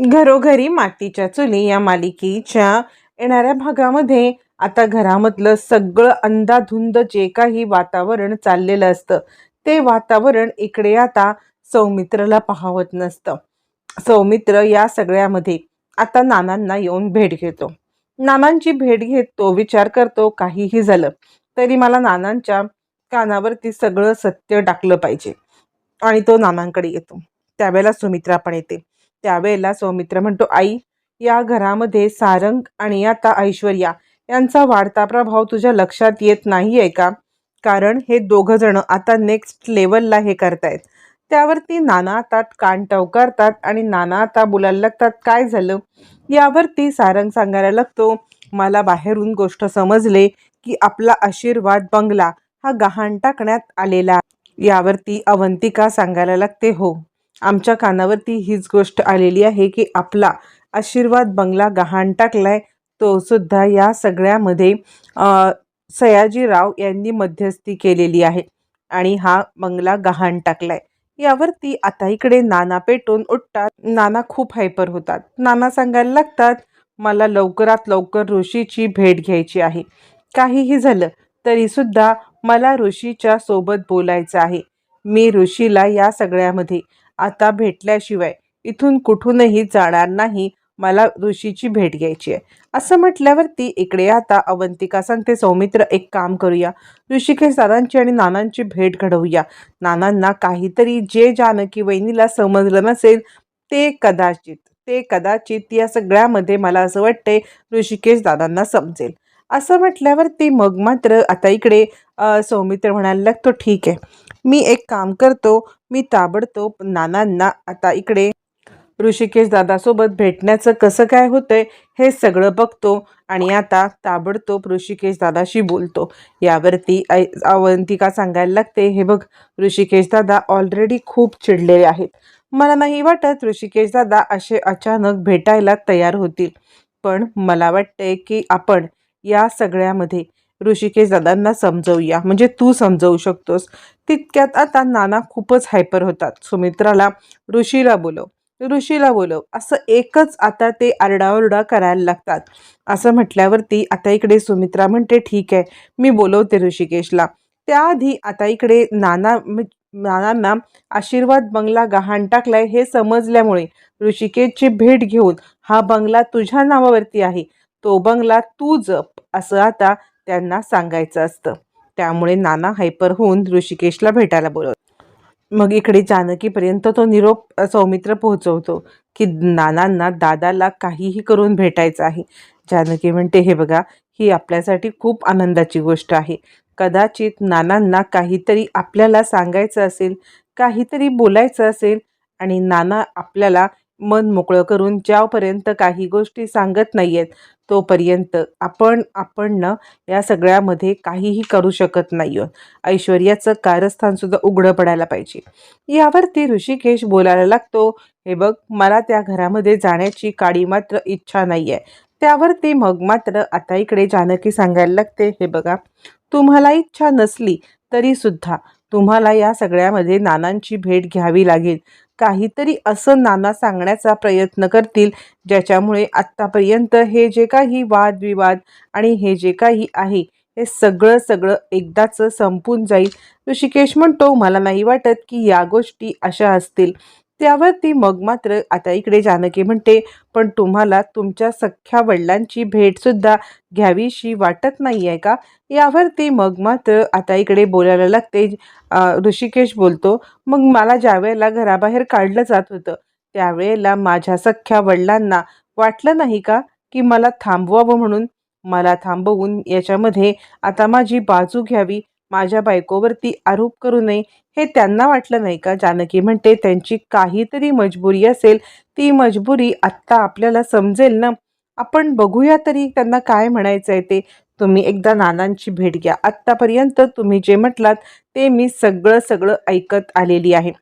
घरोघरी मातीच्या चुली या मालिकेच्या येणाऱ्या भागामध्ये आता घरामधलं सगळं अंधाधुंद जे काही वातावरण चाललेलं असतं ते वातावरण इकडे आता सौमित्रला पाहावत नसतं. सौमित्र या सगळ्यामध्ये आता नानांना येऊन भेट घेतो. नानांची भेट घेत तो विचार करतो काहीही झालं तरी मला नानांच्या कानावरती सगळं सत्य टाकलं पाहिजे. आणि तो नानांकडे येतो. त्यावेळेला सुमित्रा पण येते. त्यावेळेला सौमित्र म्हणतो आई या घरामध्ये सारंग आणि आता ऐश्वर्या यांचा वाढता प्रभाव तुझ्या लक्षात येत नाही आहे का? कारण हे दोघं जण आता नेक्स्ट लेवलला हे करतायत. त्यावरती नाना आता कान टवकारतात आणि नाना आता बोलायला लागतात काय झालं? यावरती सारंग सांगायला लागतो मला बाहेरून गोष्ट समजले की आपला आशीर्वाद बंगला हा गहाण टाकण्यात आलेला यावरती अवंतिका सांगायला लागते हो आमच्या कानावरती हीच गोष्ट आलेली आहे की आपला आशीर्वाद बंगला गहाण टाकलाय तो सुद्धा या सगळ्यामध्ये सयाजीराव यांनी मध्यस्थी केलेली आहे आणि हा बंगला गहाण टाकलाय. यावरती आता इकडे नाना पेटून उठतात. नाना खूप हायपर होतात. नाना सांगायला लागतात मला लवकरात लवकर ऋषीची भेट घ्यायची आहे. काहीही झालं तरी सुद्धा मला ऋषीच्या सोबत बोलायचं आहे. मी ऋषीला या सगळ्यामध्ये आता भेटल्याशिवाय इथून कुठूनही जाणार नाही मला ऋषीची भेट घ्यायची आहे. असं म्हटल्यावरती इकडे आता अवंतिका सांगते सौमित्र एक काम करूया. ऋषिकेश दादांची आणि नानांची भेट घडवूया. नानांना काहीतरी जे जानकी वहिनीला समजलं नसेल ते कदाचित ते कदाचित या सगळ्यामध्ये मला असं वाटते ऋषिकेश दादांना समजेल. असं म्हटल्यावरती मग मात्र आता इकडे सौमित्र म्हणायला लागतो ठीक आहे. मी एक काम करतो मी ताबडतोब नानांना आता इकडे ऋषिकेश दादासोबत भेटण्याचं कसं काय होतंय हे सगळं बघतो आणि आता ताबडतोब ऋषिकेश दादाशी बोलतो. यावरती ऐ अवंतिका सांगायला लागते हे बघ ऋषिकेश दादा ऑलरेडी खूप चिडलेले आहेत. मला नाही वाटत ऋषिकेश दादा असे अचानक भेटायला तयार होतील. पण मला वाटतंय की आपण या सगळ्यामध्ये ऋषिकेश दादांना समजवूया. म्हणजे तू समजवू शकतोस. तितक्यात आता नाना खूपच हायपर होतात. सुमित्राला ऋषीला बोलव. ऋषीला बोलव. असं एकच आता ते आरडाओरडा करायला लागतात. असं म्हटल्यावरती आता इकडे सुमित्रा म्हणते ठीक आहे मी बोलवते ऋषिकेशला. त्याआधी आता इकडे नाना नानांना आशीर्वाद बंगला गहाण टाकलाय हे समजल्यामुळे ऋषिकेशची भेट घेऊन हा बंगला तुझ्या नावावरती आहे. तो बंगला तू जप. असं आता त्यांना सांगायचं असतं. त्यामुळे नाना हायपर होऊन ऋषिकेशला भेटायला बोलवत मग इकडे जानकीपर्यंत तो निरोप सौमित्र पोहोचवतो की नानांना दादाला काहीही करून भेटायचं आहे. जानकी म्हणते हे बघा ही आपल्यासाठी खूप आनंदाची गोष्ट आहे. कदाचित नानांना काहीतरी आपल्याला सांगायचं असेल काहीतरी बोलायचं असेल आणि नाना आपल्याला मन मोकळं करून ज्यापर्यंत काही गोष्टी सांगत नाही आहेत तोपर्यंत आपण आपण ना या सगळ्यामध्ये काहीही करू शकत नाही आहोत ऐश्वर्याचं कारस्थानसुद्धा उघडं पडायला पाहिजे. यावरती ऋषिकेश बोलायला लागतो हे बघ मला त्या घरामध्ये जाण्याची काळी मात्र इच्छा नाही आहे त्यावरती मग मात्र आता इकडे जानकी सांगायला लागते हे बघा तुम्हाला इच्छा नसली तरीसुद्धा तुम्हाला या सगळ्यामध्ये नानांची भेट घ्यावी लागेल. काहीतरी असं नाना सांगण्याचा प्रयत्न करतील ज्याच्यामुळे आत्तापर्यंत हे जे काही वादविवाद आणि हे जे काही आहे हे सगळं सगळं एकदाच संपून जाईल. ऋषिकेश म्हणतो मला नाही वाटत की या गोष्टी अशा असतील. त्यावर ती मग मात्र आता इकडे जानकी म्हणते पण तुम्हाला तुमच्या सख्ख्या वडिलांची भेटसुद्धा घ्यावीशी वाटत नाही आहे का? यावर ती मग मात्र आता इकडे बोलायला लागते. ऋषिकेश बोलतो मग मला ज्या वेळेला घराबाहेर काढलं जात होतं त्यावेळेला माझ्या सख्ख्या वडिलांना वाटलं नाही का की मला थांबवावं म्हणून? मला थांबवून याच्यामध्ये आता माझी बाजू घ्यावी माझ्या बायकोवरती आरोप करू नये हे त्यांना वाटलं नाही का? जानकी म्हणते त्यांची काहीतरी मजबुरी असेल ती मजबुरी आत्ता आपल्याला समजेल ना? आपण बघूया तरी त्यांना काय म्हणायचं आहे ते. तुम्ही एकदा नानांची भेट घ्या. आत्तापर्यंत तुम्ही जे म्हटलात ते मी सगळं सगळं ऐकत आलेली आहे.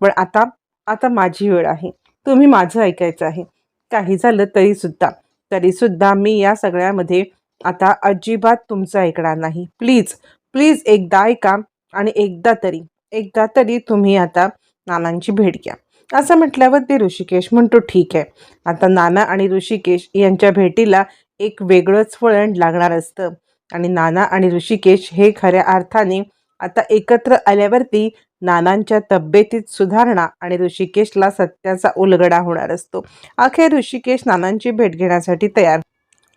पण आता आता माझी वेळ आहे. तुम्ही माझं ऐकायचं आहे. काही झालं तरीसुद्धा तरीसुद्धा मी या सगळ्यामध्ये आता अजिबात तुमचं ऐकणार नाही. प्लीज प्लीज एकदा ऐका आणि एकदा तरी एकदा तरी तुम्ही आता नानांची भेट घ्या. असं म्हटल्यावर ते ऋषिकेश म्हणतो ठीक आहे. आता नाना आणि ऋषिकेश यांच्या भेटीला एक वेगळंच वळण लागणार असतं आणि नाना आणि ऋषिकेश हे खऱ्या अर्थाने आता एकत्र आल्यावरती नानांच्या तब्येतीत सुधारणा आणि ऋषिकेशला सत्याचा उलगडा होणार असतो. अखेर ऋषिकेश नानांची भेट घेण्यासाठी तयार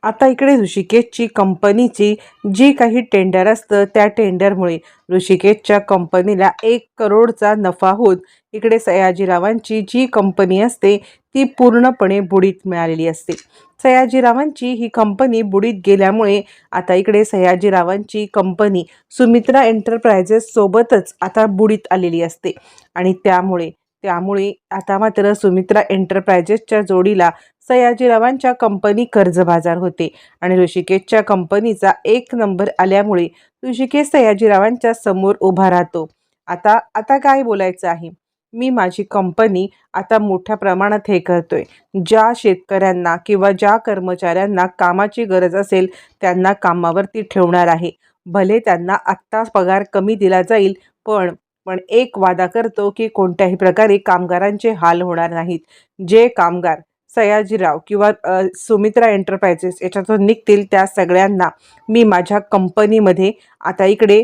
आता इकडे ऋषिकेशची कंपनीची जी काही टेंडर असतं त्या टेंडरमुळे ऋषिकेशच्या कंपनीला एक करोडचा नफा होत इकडे सयाजीरावांची जी कंपनी असते ती पूर्णपणे बुडीत मिळालेली असते. सयाजीरावांची ही कंपनी बुडीत गेल्यामुळे आता इकडे सयाजीरावांची कंपनी सुमित्रा एंटरप्रायझेससोबतच आता बुडीत आलेली असते. आणि त्यामुळे त्यामुळे आता मात्र सुमित्रा एंटरप्राइजेसच्या जोडीला सयाजीरावांच्या कंपनी कर्ज बाजार होते. आणि ऋषिकेशच्या कंपनीचा एक नंबर आल्यामुळे ऋषिकेश सयाजीरावांच्या समोर उभा राहतो. आता आता काय बोलायचं आहे? मी माझी कंपनी आता मोठ्या प्रमाणात हे करतोय. ज्या शेतकऱ्यांना किंवा ज्या कर्मचाऱ्यांना कामाची गरज असेल त्यांना कामावरती ठेवणार आहे. भले त्यांना आत्ताच पगार कमी दिला जाईल पण पण एक वादा करतो की कोणत्याही प्रकारे कामगारांचे हाल होणार नाहीत. जे कामगार सयाजीराव किंवा सुमित्रा एंटरप्राइजेस याच्यातून निघतील त्या सगळ्यांना मी माझ्या कंपनीमध्ये आता इकडे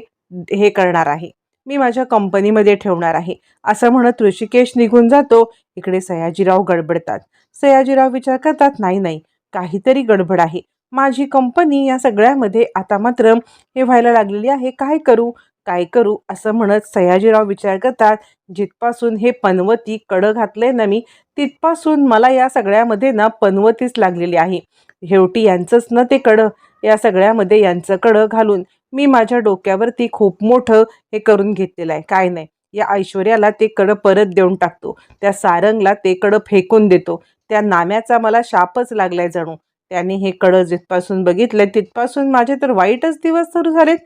हे करणार आहे. मी माझ्या कंपनीमध्ये ठेवणार आहे. असं म्हणत ऋषिकेश निघून जातो. इकडे सयाजीराव गडबडतात. सयाजीराव विचार करतात नाही नाही काहीतरी गडबड आहे. माझी कंपनी या सगळ्यामध्ये आता मात्र हे व्हायला लागलेली आहे. काय करू? काय करू? असं म्हणत सयाजीराव विचार करतात जिथपासून हे पनवती कडं घातलंय ना मी तिथपासून मला या सगळ्यामध्ये ना पनवतीच लागलेली आहे. हेवटी यांचंच ना ते कडं? या सगळ्यामध्ये यांचं कडं घालून मी माझ्या डोक्यावरती खूप मोठं हे करून घेतलेलं आहे. काय नाही. या ऐश्वर्याला ते कडं परत देऊन टाकतो. त्या सारंगला ते कडं फेकून देतो. त्या नाम्याचा मला शापच लागलाय जणू. त्याने हे कडं जिथपासून बघितलं तिथपासून माझे तर वाईटच दिवस सुरू झालेत.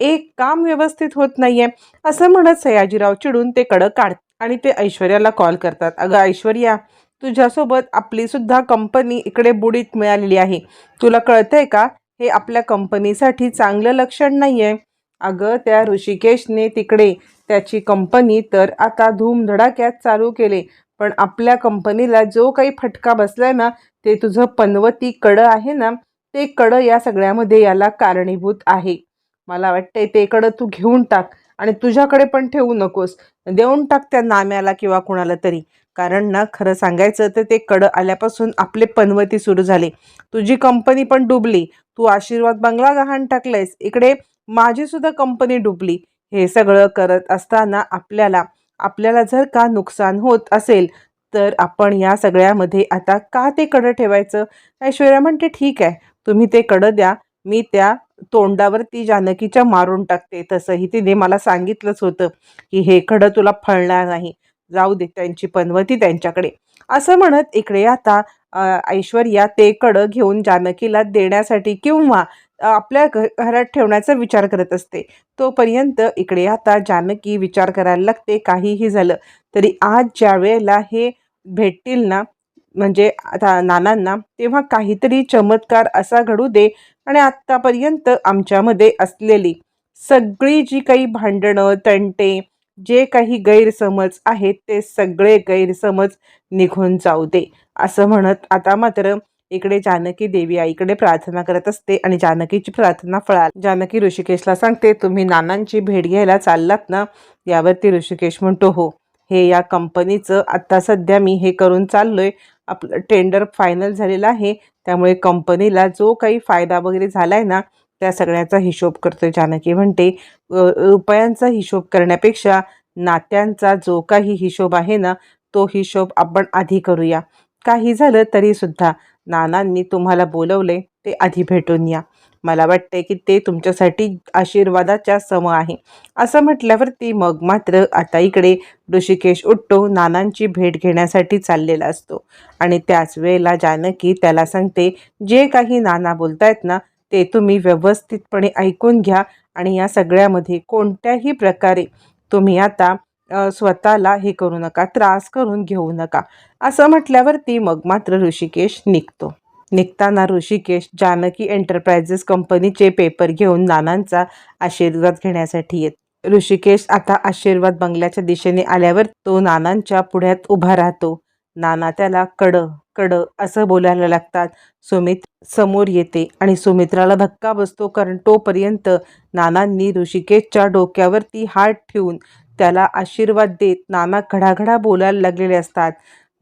एक काम व्यवस्थित होत नाहीये असं म्हणत सयाजीराव चिडून ते कडं काढ आणि ते ऐश्वर्याला कॉल करतात. अगं ऐश्वर्या तुझ्यासोबत आपलीसुद्धा कंपनी इकडे बुडीत मिळालेली आहे. तुला कळतंय का? हे आपल्या कंपनीसाठी चांगलं लक्षण नाही आहे अगं त्या ऋषिकेशने तिकडे त्याची कंपनी तर आता धूमधडाक्यात चालू केले पण आपल्या कंपनीला जो काही फटका बसलाय ना ते तुझं पनवती कडं आहे ना ते कडं या सगळ्यामध्ये याला कारणीभूत आहे. मला वाटतंय ते कडं तू घेऊन टाक आणि तुझ्याकडे पण ठेवू नकोस. देऊन टाक त्या नाम्याला किंवा कुणाला तरी. कारण ना खरं सांगायचं तर ते कडं आल्यापासून आपले पनवती सुरू झाले. तुझी कंपनी पण डुबली. तू आशीर्वाद बंगला गहाण टाकलायस. इकडे माझी सुद्धा कंपनी डुबली. हे सगळं करत असताना आपल्याला आपल्याला जर का नुकसान होत असेल तर आपण या सगळ्यामध्ये आता का ते कडं ठेवायचं? ऐश्वर्या म्हणते ठीक आहे. तुम्ही ते कडं द्या. मी त्या तोंडावर ती जानकीच्या मारून टाकते. तसंही तिने मला सांगितलंच होतं की हे कडं तुला फळणार नाही. जाऊ दे त्यांची पनवती त्यांच्याकडे. असं म्हणत इकडे आता ऐश्वर्या ते कडं घेऊन जानकीला देण्यासाठी किंवा आपल्या घ घरात ठेवण्याचा विचार करत असते. तोपर्यंत इकडे आता जानकी विचार करायला लागते. काहीही झालं तरी आज ज्या वेळेला हे भेटतील ना म्हणजे आता नानांना तेव्हा काहीतरी चमत्कार असा घडू दे आणि आत्तापर्यंत आमच्यामध्ये असलेली सगळी जी काही भांडणं तंटे जे काही गैरसमज आहेत ते सगळे गैरसमज निघून जाऊ दे. असं म्हणत आता मात्र इकडे जानकी देवी आईकडे प्रार्थना करत असते आणि जानकीची प्रार्थना फळाल. जानकी ऋषिकेशला सांगते तुम्ही नानांची भेट घ्यायला चाललात ना यावरती ऋषिकेश म्हणतो हो हे या कंपनीचं आत्ता सध्या मी हे करून चाललोय. आपलं टेंडर फायनल झालेलं आहे. त्यामुळे कंपनीला जो काही फायदा वगैरे झाला आहे ना त्या सगळ्याचा हिशोब करतो जानकी. म्हणते रुपयांचा हिशोब करण्यापेक्षा नात्यांचा जो काही हिशोब आहे ना तो हिशोब आपण आधी करूया. काही झालं तरीसुद्धा नानांनी तुम्हाला बोलवले ते आधी भेटून या. मला वाटते की ते तुमच्यासाठी आशीर्वादाच्या सम आहे. असं म्हटल्यावरती मग मात्र आता इकडे ऋषिकेश उठतो नानांची भेट घेण्यासाठी चाललेला असतो. आणि त्याच वेळेला जानकी त्याला सांगते जे काही नाना बोलतायत ना ते तुम्ही व्यवस्थितपणे ऐकून घ्या आणि या सगळ्यामध्ये कोणत्याही प्रकारे तुम्ही आता स्वतःला हे करू नका त्रास करून घेऊ नका. असं म्हटल्यावरती मग मात्र ऋषिकेश निघतो. निघताना ऋषिकेश जानकी एंटरप्राइजेस कंपनीचे पेपर घेऊन नानांचा आशीर्वाद घेण्यासाठी येत. ऋषिकेश आता आशीर्वाद बंगल्याच्या दिशेने आल्यावर तो नानांच्या पुढ्यात उभा राहतो. नाना त्याला कड कड असं बोलायला लागतात. सुमित समोर येते आणि सुमित्राला धक्का बसतो कारण तोपर्यंत नानांनी ऋषिकेशच्या डोक्यावरती हात ठेवून त्याला आशीर्वाद देत नाना घडाघडा बोलायला लागलेले असतात.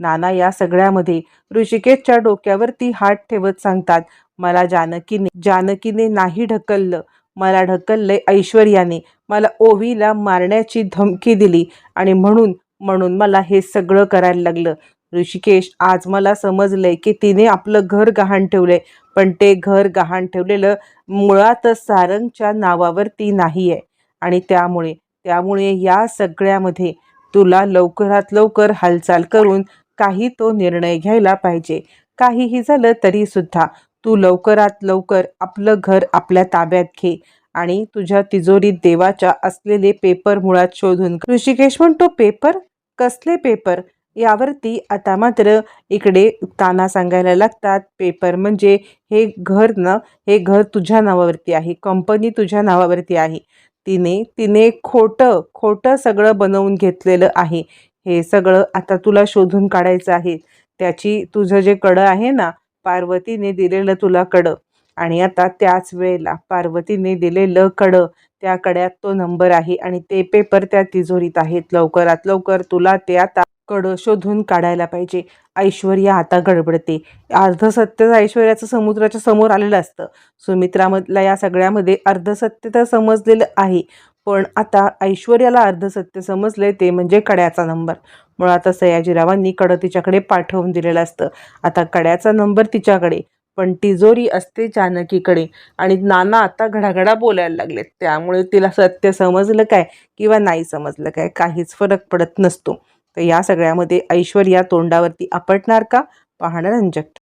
नाना या सगळ्यामध्ये ऋषिकेशच्या डोक्यावरती हात ठेवत सांगतात मला जानकीने जानकीने नाही ढकललं. मला ढकललंय ऐश्वर्याने. मला ओवीला मारण्याची धमकी दिली आणि म्हणून म्हणून मला हे सगळं करायला लागलं. ऋषिकेश आज मला समजलंय की तिने आपलं घर गहाण ठेवलंय पण ते घर गहाण ठेवलेलं मुळातच सारंगच्या नावावरती नाही आहे आणि त्यामुळे त्यामुळे या सगळ्यामध्ये तुला लवकरात लवकर हालचाल करून काही तो निर्णय घ्यायला पाहिजे. काहीही झालं तरी सुद्धा तू लवकरात लवकर आपलं घर आपल्या ताब्यात घे आणि तुझ्या तिजोरीत देवाच्या असलेले पेपर मुळात शोधून ऋषिकेश म्हणतो पेपर? कसले पेपर? यावरती आता मात्र इकडे ताना सांगायला लागतात पेपर म्हणजे हे घर ना हे घर तुझ्या नावावरती आहे कंपनी तुझ्या नावावरती आहे. तिने तिने खोटं खोटं सगळं बनवून घेतलेलं आहे. हे सगळं आता तुला शोधून काढायचं आहे. त्याची तुझं जे कडं आहे ना पार्वतीने दिलेलं तुला कडं. आणि आता त्याच वेळेला पार्वतीने दिलेलं कडं त्या कड्यात तो नंबर आहे आणि ते पेपर त्या तिजोरीत आहेत. लवकरात लवकर तुला ते आता कडं शोधून काढायला पाहिजे. ऐश्वर्या आता गडबडते. अर्धसत्य ऐश्वर्याचं समुद्राच्या समोर आलेलं असतं. सुमित्रामधल्या या सगळ्यामध्ये अर्धसत्य तर समजलेलं आहे. पण आता ऐश्वर्याला अर्धसत्य समजलंय ते म्हणजे कड्याचा नंबर. मुळात आता सयाजीरावांनी कडं तिच्याकडे पाठवून दिलेलं असतं. आता कड्याचा नंबर तिच्याकडे पण तिजोरी असते जानकीकडे. आणि नाना आता घडाघडा बोलायला लागलेत. त्यामुळे तिला सत्य समजलं काय किंवा नाही समजलं काय काहीच फरक पडत नसतो. तर या सगळ्यामध्ये ऐश्वर्या तोंडावरती आपटणार का? पाहणं रंजक